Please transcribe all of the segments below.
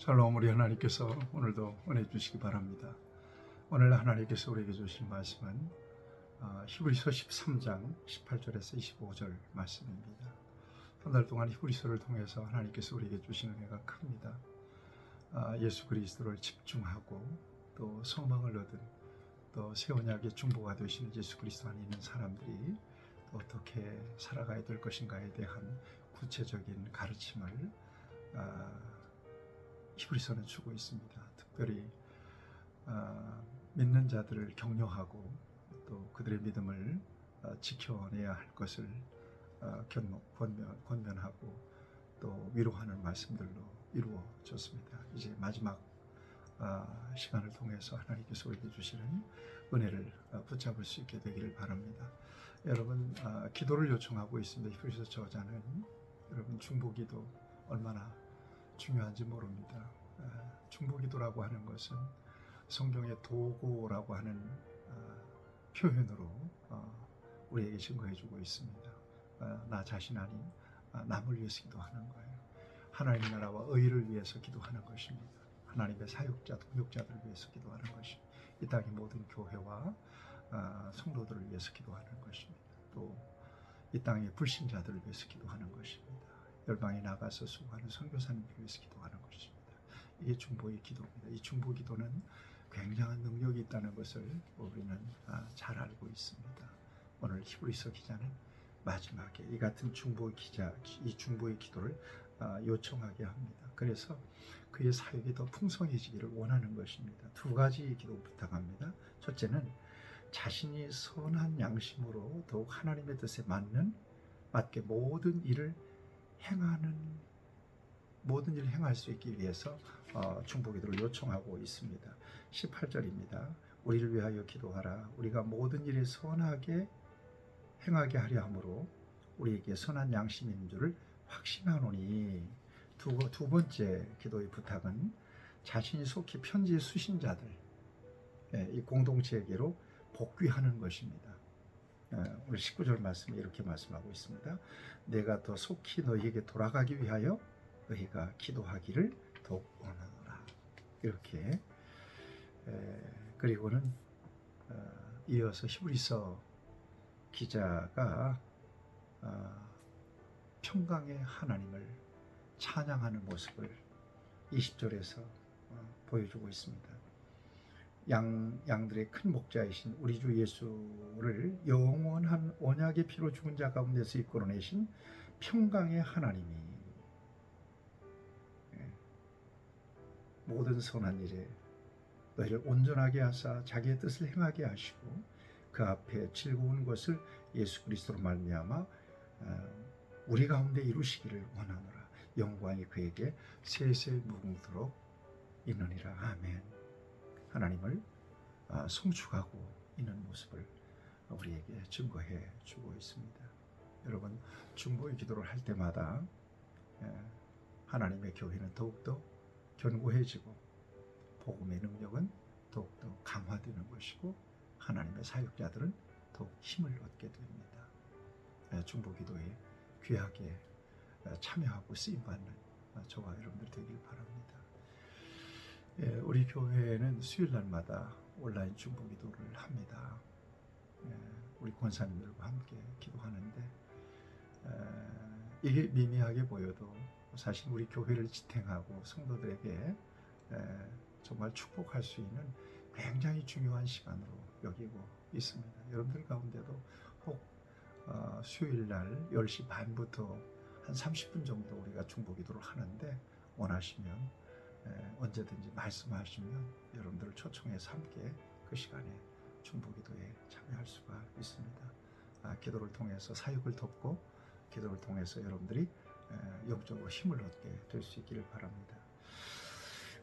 샬롬 우리 하나님께서 오늘도 은혜 주시기 바랍니다. 오늘 하나님께서 우리에게 주신 말씀은 어, 히브리서 13장 18절에서 25절 말씀입니다. 한 달 동안 히브리서를 통해서 하나님께서 우리에게 주신 은혜가 큽니다. 아, 예수 그리스도를 집중하고 또 소망을 얻은 또 새 언약의 중보가 되시는 예수 그리스도 안에 있는 사람들이 또 어떻게 살아가야 될 것인가에 대한 구체적인 가르침을 아, 히브리서는 주고 있습니다. 특별히 아, 믿는 자들을 격려하고 또 그들의 믿음을 아, 지켜내야 할 것을 아, 견- 권면, 권면하고 또 위로하는 말씀들로 이루어졌습니다. 이제 마지막 아, 시간을 통해서 하나님께서 우리에게 주시는 은혜를 아, 붙잡을 수 있게 되기를 바랍니다. 여러분 아, 기도를 요청하고 있습니다. 히브리서 저자는 여러분 중보기도 얼마나 중요한지 모릅니다. 아, 중보기도라고 하는 것은 성경의 도고라고 하는 아, 표현으로 어, 우리에게 증거해주고 있습니다. 아, 나 자신 아닌 아, 남을 위해서 기도하는 거예요. 하나님 나라와 의를 위해서 기도하는 것입니다. 하나님의 사역자, 동역자들을 위해서 기도하는 것입니다. 이 땅의 모든 교회와 아, 성도들을 위해서 기도하는 것입니다. 또 이 땅의 불신자들을 위해서 기도하는 것입니다. 열방에 나가서 수고하는 선교사님들을 위해서 기도하는 것입니다. 이게 중보의 기도입니다. 이 중보 기도는 굉장한 능력이 있다는 것을 우리는 아, 잘 알고 있습니다. 오늘 히브리서 기자는 마지막에 이 같은 중보 기자, 이 중보의 기도를 아, 요청하게 합니다. 그래서 그의 사역이 더 풍성해지기를 원하는 것입니다. 두 가지 기도 부탁합니다. 첫째는 자신이 선한 양심으로 더욱 하나님의 뜻에 맞는 맞게 모든 일을 행하는 모든 일을 행할 수 있기 위해서 어, 중보기도를 요청하고 있습니다. 18절입니다. 우리를 위하여 기도하라. 우리가 모든 일에 선하게 행하게 하려 함으로 우리에게 선한 있는 줄을 확신하노니 두, 두 번째 기도의 부탁은 자신이 속히 편지의 수신자들 예, 이 공동체에게로 복귀하는 것입니다. 예, 오늘 19절 말씀에 이렇게 말씀하고 있습니다. 내가 더 속히 너희에게 돌아가기 위하여 너희가 기도하기를 더욱 원하노라. 이렇게 에, 그리고는 어, 이어서 히브리서 기자가 어, 평강의 하나님을 찬양하는 모습을 20절에서 어, 보여주고 있습니다. 양, 양들의 큰 목자이신 우리 주 예수를 영원한 언약의 피로 죽은 자 가운데서 이끌어내신 평강의 하나님이 예, 모든 선한 일에 너희를 온전하게 하사 자기의 뜻을 행하게 하시고 그 앞에 즐거운 것을 예수 그리스도로 말미암아 어, 우리 가운데 이루시기를 원하노라. 영광이 그에게 세세 무궁토록 있느니라. 아멘 하나님을 아, 송축하고 있는 모습을 우리에게 증거해 주고 있습니다 여러분 중보의 기도를 할 때마다 예, 하나님의 교회는 더욱더 견고해지고 복음의 능력은 더욱더 강화되는 것이고 하나님의 사역자들은 더욱 힘을 얻게 됩니다. 예, 중보 기도에 귀하게 어, 참여하고 쓰임 받는 어, 저와 여러분들 되길 바랍니다. 예, 우리 교회는 수요일 날마다 온라인 중보 기도를 합니다. 예, 우리 권사님들과 함께 기도하는데 에, 이게 미미하게 보여도 사실 우리 교회를 지탱하고 성도들에게 에, 정말 축복할 수 있는 굉장히 중요한 시간으로 여기고 있습니다. 여러분들 가운데도 혹 어, 수요일 날 10시 반부터 한 30분 정도 우리가 중보 기도를 하는데 원하시면 에, 언제든지 말씀하시면 여러분들을 초청해서 함께 그 시간에 중보기도에 참여할 수가 있습니다. 아, 기도를 통해서 사역을 돕고 기도를 통해서 여러분들이 에, 영적으로 힘을 얻게 될 수 있기를 바랍니다.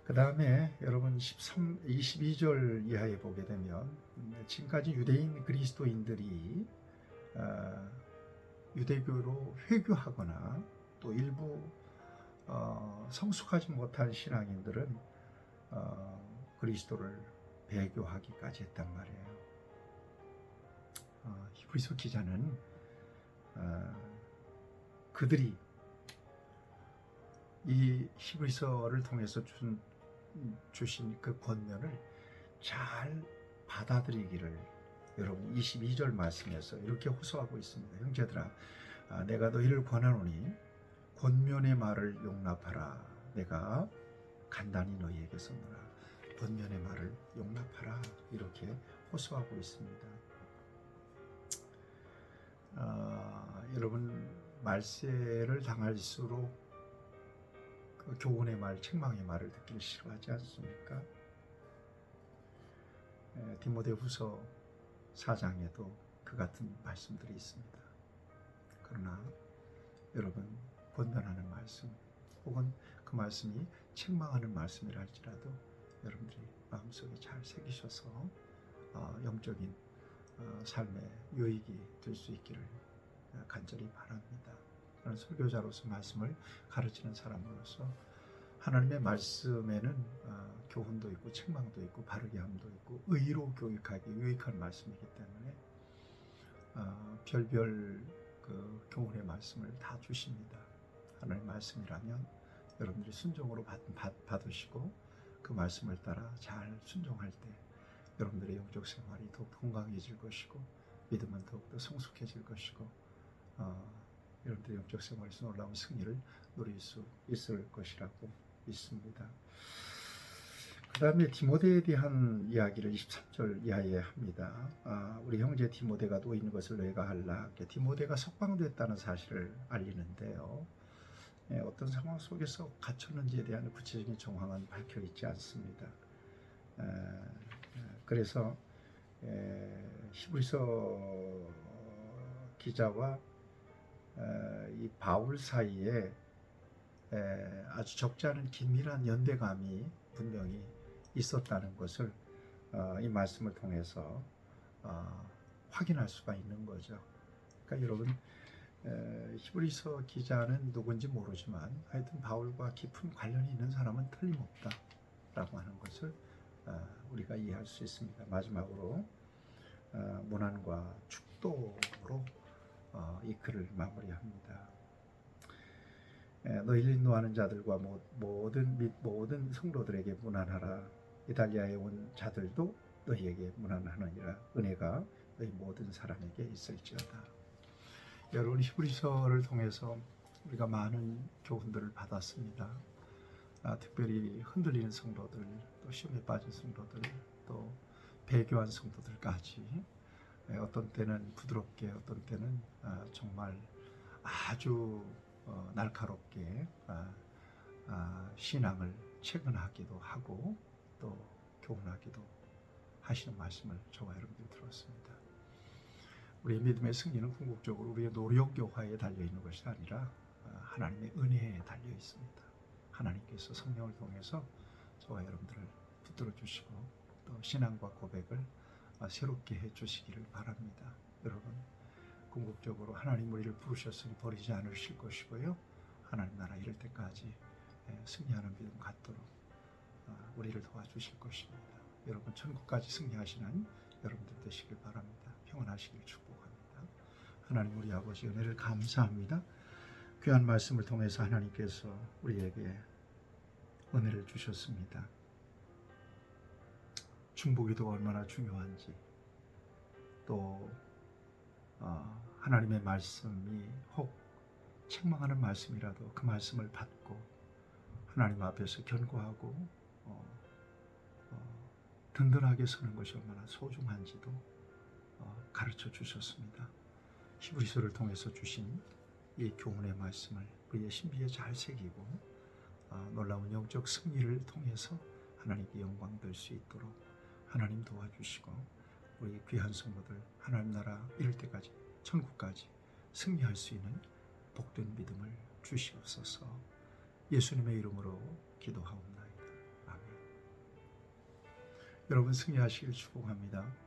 그 다음에 여러분 13, 22절 이하에 보게 되면 음, 지금까지 유대인 그리스도인들이 어, 유대교로 회교하거나 또 일부 어, 성숙하지 못한 신앙인들은 어, 그리스도를 배교하기까지 했단 말이에요. 어, 히브리서 기자는 어, 그들이 이 히브리서를 통해서 준, 주신 그 권면을 잘 받아들이기를 여러분 22절 말씀에서 이렇게 호소하고 있습니다. 형제들아 아, 내가 너희를 권하노니 권면의 말을 용납하라. 내가 간단히 너희에게 썼노라. 권면의 말을 용납하라. 이렇게 호소하고 있습니다. 아, 여러분 말세를 당할수록 그 교훈의 말, 책망의 말을 듣기를 싫어하지 않습니까? 에, 디모데후서 4장에도 그 같은 말씀들이 있습니다. 그러나 여러분 권면하는 말씀 혹은 그 말씀이 책망하는 말씀이라 할지라도 여러분들이 마음속에 잘 새기셔서 어, 영적인 어, 삶의 유익이 될 수 있기를 어, 간절히 바랍니다. 저는 설교자로서 말씀을 가르치는 사람으로서 하나님의 말씀에는 어, 교훈도 있고 책망도 있고 바르게 함도 있고 의로 교육하기 유익한 말씀이기 때문에 어, 별별 그 교훈의 말씀을 다 주십니다. 하나님 말씀이라면 여러분들이 순종으로 받, 받, 받 으시고 그 말씀을 따라 잘 순종할 때 여러분들의 영적 생활이 더욱 건강해질 것이고 믿음은 더욱더 성숙해질 것이고 어, 여러분들의 영적 생활에서 놀라운 승리를 누릴 수 있을 것이라고 믿습니다. 그 다음에 디모데에 대한 이야기를 23절 이하에 합니다. 아, 우리 형제 디모데가 놓이는 것을 내가 할라. 디모데가 석방됐다는 사실을 알리는데요. 예, 어떤 상황 속에서 갇혔는지에 대한 구체적인 정황은 밝혀 있지 않습니다. 그래서 에, 히브리서 기자와 에, 이 바울 사이에 에, 아주 적지 않은 긴밀한 연대감이 분명히 있었다는 것을 어, 이 말씀을 통해서 어, 확인할 수가 있는 거죠. 그러니까 여러분 에, 히브리서 기자는 누군지 모르지만 하여튼 바울과 깊은 관련이 있는 사람은 틀림없다 라고 하는 것을 어, 우리가 이해할 수 있습니다. 마지막으로 어, 문안과 축도로 어, 이 글을 마무리합니다. 에, 너희를 인도하는 자들과 모- 모든 및 모든 성도들에게 문안하라. 이달리아에 온 자들도 너희에게 문안하느니라. 은혜가 너희 모든 사람에게 있을지어다. 여러분 히브리서를 통해서 우리가 많은 교훈들을 받았습니다. 아, 특별히 흔들리는 성도들, 또 시험에 빠진 성도들, 또 배교한 성도들까지 예, 어떤 때는 부드럽게, 어떤 때는 아, 정말 아주 어, 날카롭게 아, 아, 신앙을 체근하기도 하고 또 교훈하기도 하시는 말씀을 저와 여러분들이 들었습니다. 우리의 믿음의 승리는 궁극적으로 우리의 노력 요하에 달려 있는 것이 아니라 아, 하나님의 은혜에 달려 있습니다. 하나님께서 성령을 통해서 저와 여러분들을 붙들어 주시고 또 신앙과 고백을 아, 새롭게 해 주시기를 바랍니다. 여러분 궁극적으로 하나님 우리를 부르셨으니 버리지 않으실 것이고요. 하나님 나라 이럴 때까지 예, 승리하는 믿음 갖도록 아, 우리를 도와주실 것입니다. 여러분 천국까지 승리하시는 여러분들 되시길 바랍니다. 평안하시길 축복합니다. 하나님 우리 아버지 은혜를 감사합니다. 귀한 말씀을 통해서 하나님께서 우리에게 은혜를 주셨습니다. 중보기도가 얼마나 중요한지 또 어, 하나님의 말씀이 혹 책망하는 말씀이라도 그 말씀을 받고 하나님 앞에서 견고하고 어, 어, 든든하게 서는 것이 얼마나 소중한지도 어, 가르쳐 주셨습니다. 히브리서를 통해서 주신 이 교훈의 말씀을 우리의 신비에 잘 새기고 어, 놀라운 영적 승리를 통해서 하나님께 영광 될 수 있도록 하나님 도와주시고 우리 귀한 성도들 하나님 나라 이럴 때까지 천국까지 승리할 수 있는 복된 믿음을 주시옵소서 예수님의 이름으로 기도하옵나이다. 아멘. 여러분 승리하시길 축복합니다.